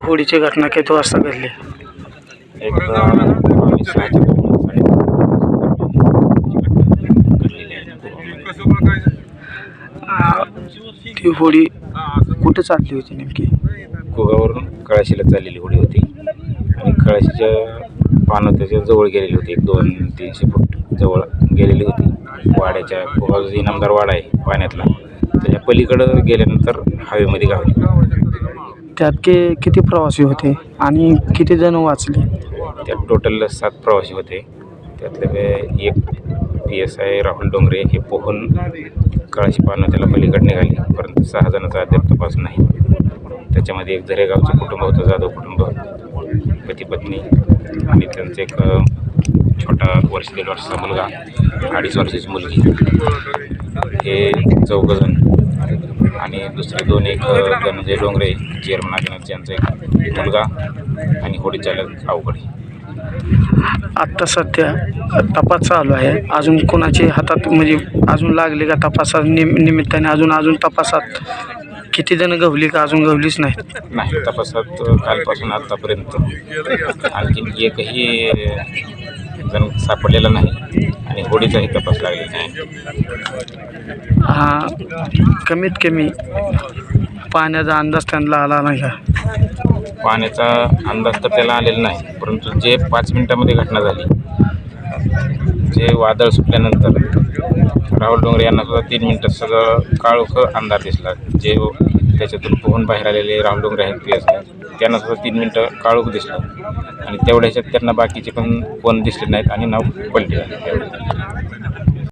होळीची घटना किती वाजता घडली? एक पावणे सहाच्या दरम्यान साडेपाच घडलेली आहे आ, ती होळी कुठं चालली होती नेमकी? कुगावरून कळाशीला चाललेली होडी होती. आणि कळाशीच्या पानवत्याच्या जवळ गेलेली होती. एक दोन तीनशे फूट जवळ गेलेली होती. वाड्याच्या कुगाव जो इनामदार वाडा आहे पाण्यातला. त्याच्या पलीकडं गेल्यानंतर हवेमध्ये गावली त्यात के किती प्रवासी होते आणि किती जण वाचले? त्यात टोटल सात प्रवासी होते. त्यातले बे- एक P S I Rahul Dongre हे पोहून काळाशी पानं त्याला पलीकडे निघाली. परंतु सहा जणांचा अद्याप तपास नाही. त्याच्यामध्ये एक झरेगावचं कुटुंब होतं जाधव कुटुंब. पती पत्नी आणि त्यांचं एक अ, छोटा वर्ष दीड वर्षाचा मुलगा अडीच वर्षाची मुलगी. हे चौघजण आणि दुसरे दोन एक धनंजय डोंगरे चेअरमन आदिनाथ यांचा एक मुलगा आणि होडी चालक अवघडे आत्ता सध्या तपास चालू आहे. अजून कोणाचे हातात म्हणजे अजून लागले का तपासात निम निमित्ताने अजून अजून तपासात किती जण गवली का अजून गवलीच नाहीत? नाही तपासात कालपासून आत्तापर्यंत आणखीन एकही जण सापडलेला नाही. आणि होडीचाही तपास लागलेला नाही हा कमीत कमी पाण्याचा अंदाज त्यांना आला नाही का? पाण्याचा अंदाज तर त्याला आलेला नाही परंतु जे पाच मिनिटामध्ये घटना झाली जे वादळ सुटल्यानंतर राहुल डोंगरे यांना सुद्धा तीन मिनटात सगळं काळोख अंधार दिसला. जे त्याच्यातून पोहून बाहेर आलेले रामडोंगरे आहेत ते असतात. त्यांना सुद्धा तीन मिनटं काळोख दिसलं. आणि तेवढ्या ह्याच्यात त्यांना बाकीचे पण कोण दिसले नाहीत आणि नाव पडले